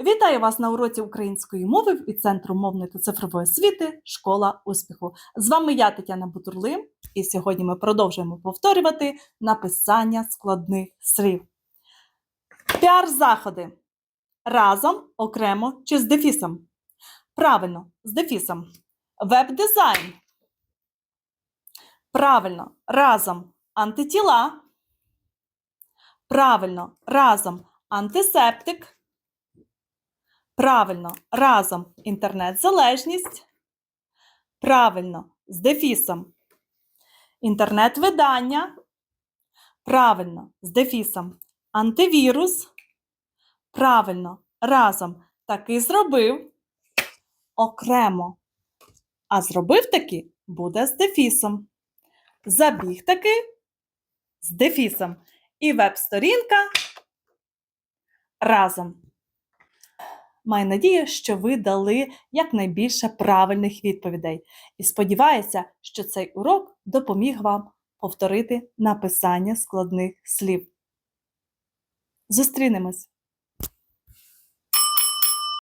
Вітаю вас на уроці української мови від Центру мовної та цифрової освіти Школа успіху. З вами я, Тетяна Бутурлин, і сьогодні ми продовжуємо повторювати написання складних слів. Піар-заходи. Разом, окремо чи з дефісом? Правильно, з дефісом. Веб-дизайн. Правильно, разом антитіла. Правильно, разом антисептик. Правильно, разом інтернет-залежність. Правильно, з дефісом. Інтернет-видання. Правильно, з дефісом. Антивірус. Правильно, разом таки зробив. Окремо. А зробив таки буде з дефісом. Забіг таки з дефісом. І веб-сторінка разом. Маю надію, що ви дали якнайбільше правильних відповідей. І сподіваюся, що цей урок допоміг вам повторити написання складних слів. Зустрінемось!